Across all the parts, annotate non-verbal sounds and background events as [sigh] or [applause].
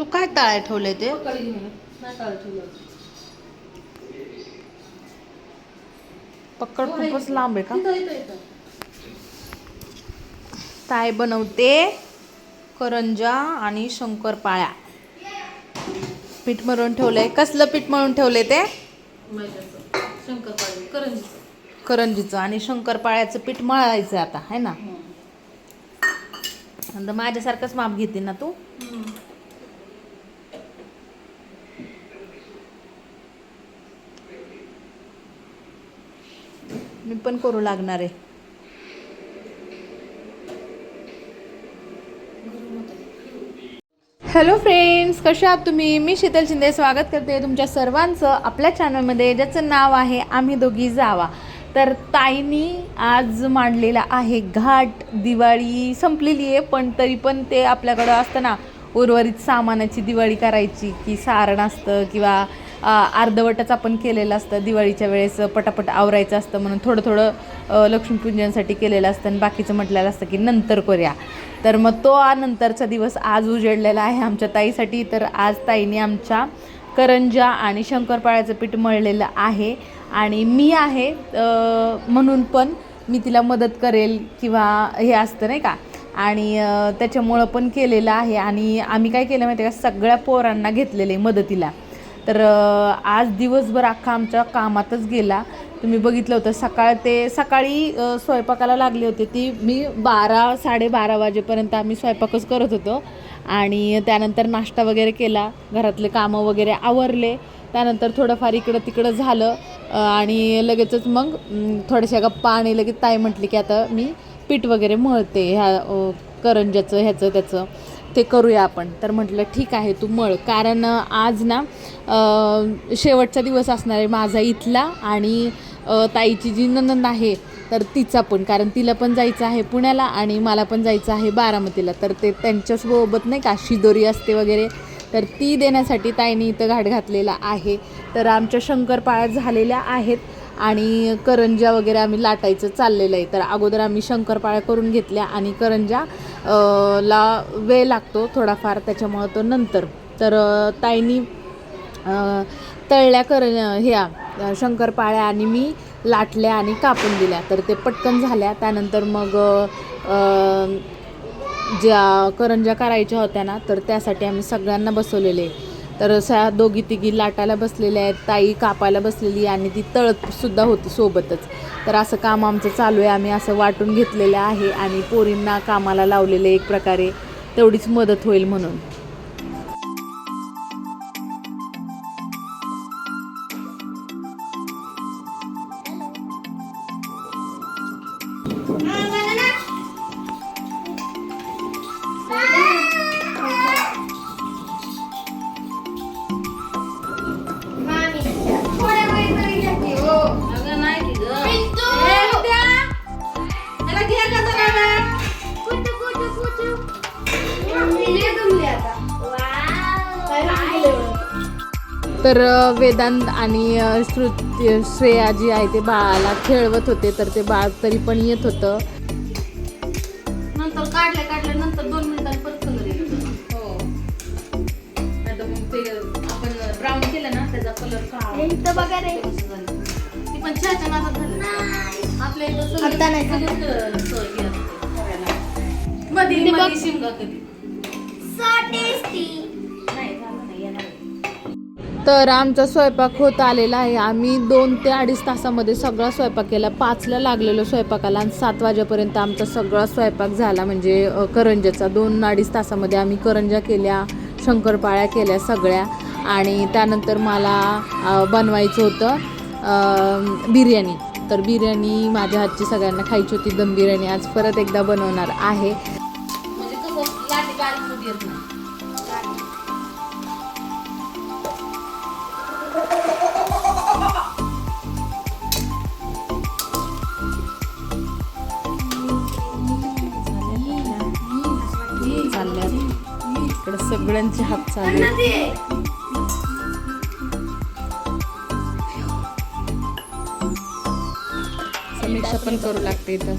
तू काय ताळ्या ठेवलंय ते? पकडी ठेवलं. पक्कड खूपच लांब आहे का. ताय बनवते करंजा आणि शंकरपाळ्या. पीठ मळून ठेवलंय. कसलं पीठ मळून ठेवलंय ते? करंजीचं. आणि शंकरपाळ्याचं पीठ मळायचं आता है ना? नंतर माझ्यासारखंच माप घेते ना तू? मी पण करू लागणार आहे. हॅलो फ्रेंड्स कशा आहात तुम्ही? मी शीतल शिंदे स्वागत करते तुमच्या सर्वांचं आपल्या चॅनलमध्ये ज्याचं नाव आहे आम्ही दोघी जावा. तर ताईनी आज मांडलेला आहे घाट दिवाळी संपलेली आहे पण तरी पण ते आपल्याकडं असतं ना उर्वरित सामानाची दिवाळी करायची की सारण असतं किंवा अर्धवटच आपण केलेलं असतं. दिवाळीच्या वेळेस पटापट आवरायचं असतं म्हणून थोडं थोडं लक्ष्मीपूजनासाठी केलेलं असतं आणि बाकीचं म्हटलेलं असतं की नंतर करूया. तर मग तो नंतरचा दिवस आज उजेडलेला आहे आमच्या ताईसाठी. तर आज ताईने आमच्या करंजा आणि शंकरपाळ्याचं पीठ मळलेलं आहे. आणि मी आहे म्हणून पण मी तिला मदत करेल किंवा हे असतं नाही का? आणि त्याच्यामुळं पण केलेलं आहे. आणि आम्ही काय केलं माहिती आहे का? सगळ्या पोरांना घेतलेले मदतीला. तर आज दिवसभर अख्खा आमच्या कामातच गेला. तुम्ही बघितलं होतं सकाळ ते सकाळी स्वयंपाकाला लागले होते ती. मी बारा साडेबारा वाजेपर्यंत आम्ही स्वयंपाकच करत होतो. आणि त्यानंतर नाश्ता वगैरे केला. घरातले कामं वगैरे आवरले. त्यानंतर थोडंफार इकडं तिकडं झालं. आणि लगेचच मग थोड्याशा गप्पा आणि लगेच ताई म्हटली की आता मी पीठ वगैरे मळते ह्या अ, करंजाचं ह्याचं त्याचं. ते करूया आपण. तर म्हटलं ठीक आहे तू मळ. कारण आज ना शेवटचा दिवस असणार आहे माझा इथला आणि ताईची जी नंदन आहे तर तिचा पण. कारण तिला पण जायचं आहे पुण्याला आणि मला पण जायचं आहे बारामतीला. तर ते त्यांच्यासोबत नाही का शिदोरी असते वगैरे तर ती देण्यासाठी ताईने इथं घाट घातलेला आहे. तर आमच्या शंकरपाळ्या झालेल्या आहेत. आणि करंजा वगैरे आम्ही लाटायचं चाललेलं आहे. तर अगोदर आम्ही शंकरपाळ्या करून घेतल्या आणि करंजा ला वेळ लागतो थोडाफार त्याच्यामुळं तो नंतर. तर ताईनी तळल्या कर ह्या शंकरपाळ्या आणि मी लाटल्या आणि कापून दिल्या. तर ते पटकन झाल्या. त्यानंतर मग ज्या करंजा करायच्या होत्या ना तर त्यासाठी आम्ही सगळ्यांना बसवलेले. तर अशा दोघी तिघी लाटायला बसलेल्या आहेत. ताई कापायला बसलेली आणि ती तळतसुद्धा होती सोबतच. तर असं काम आमचं चालू आहे. आम्ही असं वाटून घेतलेलं आहे आणि पोरींना कामाला लावलेलं एक प्रकारे. तेवढीच मदत होईल म्हणून. तर वेदांत आणि श्रुती श्रेया जी आहे ते बाळाला खेळवत होते तर ते बाळ तरी पण येत होतं. नंतर काढल्या काढल्या नंतर दोन मिनिटांनी परत कलर येतो हो. मग ते आपण ब्राऊन केलं ना त्याचा कलर काळा ती पण चहाच्या नादात झाली. आपल्या इथं सगळी- आता नाही. सगळीच, अं, सोय ही. असते करायला. मधी मधी शिमगा कधी तर आमचा स्वयंपाक होत आलेला आहे. आम्ही दोन ते अडीच तासामध्ये सगळा स्वयंपाक केला. पाचला लागलेलो स्वयंपाकाला आणि सात वाजेपर्यंत आमचा सगळा स्वयंपाक झाला. म्हणजे अ, करंजाचा दोन अडीच तासामध्ये आम्ही करंजा केल्या शंकरपाळ्या केल्या सगळ्या. आणि त्यानंतर मला बनवायचं होतं बिर्याणी. तर बिर्याणी माझ्या हातची सगळ्यांना खायची होती. दम बिर्याणी आज परत एकदा बनवणार आहे. म्हणजे कसं इकडे सगळ्यांचे हात चालले समीक्षा पण करू लागते इथं.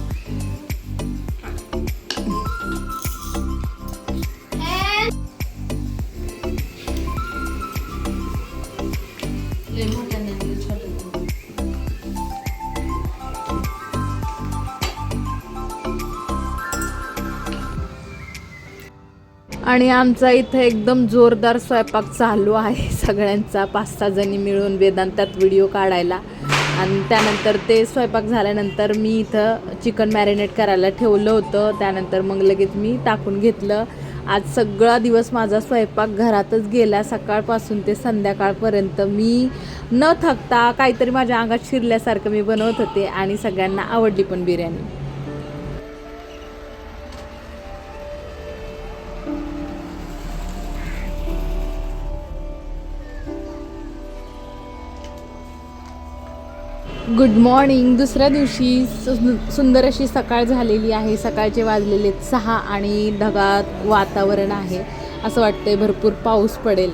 आणि आमचा इथं एकदम जोरदार स्वयंपाक चालू आहे. [laughs] सगळ्यांचा पाच सहा जणी मिळून वेदांतात व्हिडिओ काढायला. आणि त्यानंतर ते स्वयंपाक झाल्यानंतर मी इथं चिकन मॅरिनेट करायला ठेवलं होतं. त्यानंतर मग लगेच मी टाकून घेतलं. आज सगळा दिवस माझा स्वयंपाक घरातच गेला. सकाळपासून ते संध्याकाळपर्यंत मी न थकता काहीतरी माझ्या अंगात शिरल्यासारखं मी बनवत होते आणि सगळ्यांना आवडली पण बिर्याणी. Good morning. दुसऱ्या दिवशी सु- सुंदर अशी सकाळ झालेली आहे. सकाळचे वाजलेले सहा आणि ढगात वातावरण आहे. असं वाटतंय भरपूर पाऊस पडेल.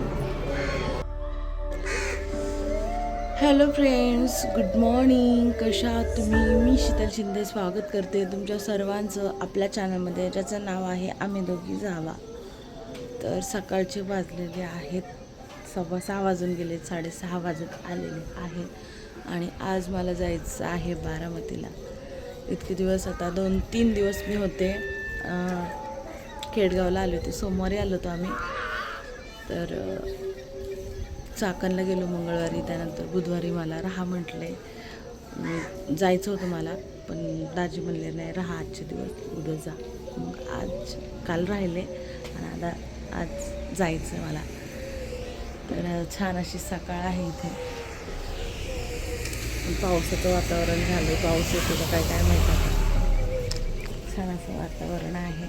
हॅलो फ्रेंड्स गुड मॉर्निंग कशा तुम्ही? मी शीतल शिंदे स्वागत करते तुमच्या सर्वांचं आपल्या चॅनलमध्ये ज्याचं नाव आहे आम्ही दोघी जावा. तर सकाळचे वाजलेले आहेत. सव्वा सहा वाजून गेलेत साडेसहा वाजत आलेले आहेत. आणि आज मला जायचं आहे बारामतीला. इतके दिवस आता दोन तीन दिवस मी होते. खेडगावला आले होते. सोमवारी आलो होतो आम्ही. तर चाकणला गेलो मंगळवारी त्यानंतर बुधवारी मला राहा म्हटले. जायचं होतं मला पण दाजी म्हणले नाही राहा आजचे दिवस उद्या जा. मग आज काल राहिले आणि आता आज जायचं मला. तर छान अशी सकाळ आहे इथे. पावसाचं वातावरण झालं पाऊस येतो का काय काय माहीत छान असं वातावरण आहे.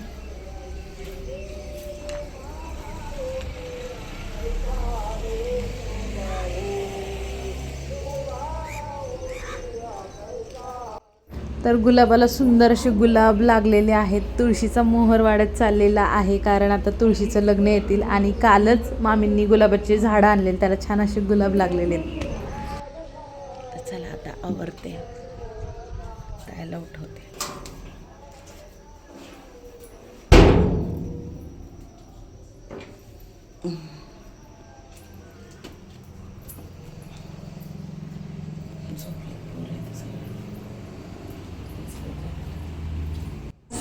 तर गुलाबाला सुंदर असे गुलाब लागलेले आहेत. तुळशीचा मोहर वाढत चाललेला आहे कारण आता तुळशीचं लग्न येतील आणि कालच मामींनी गुलाबाचे झाडं आणले त्याला छान असे गुलाब लागलेले आहेत. आवरते जायला उठवते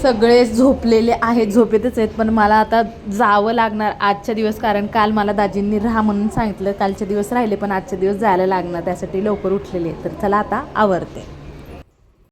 सगळे झोपलेले आहेत झोपेतच आहेत पण मला आता जावं लागणार आजच्या दिवस कारण काल मला दाजींनी राहा म्हणून सांगितलं कालचे दिवस राहिले पण आजचे दिवस जायला लागणार त्यासाठी लवकर उठलेले तर चला आता आवरते.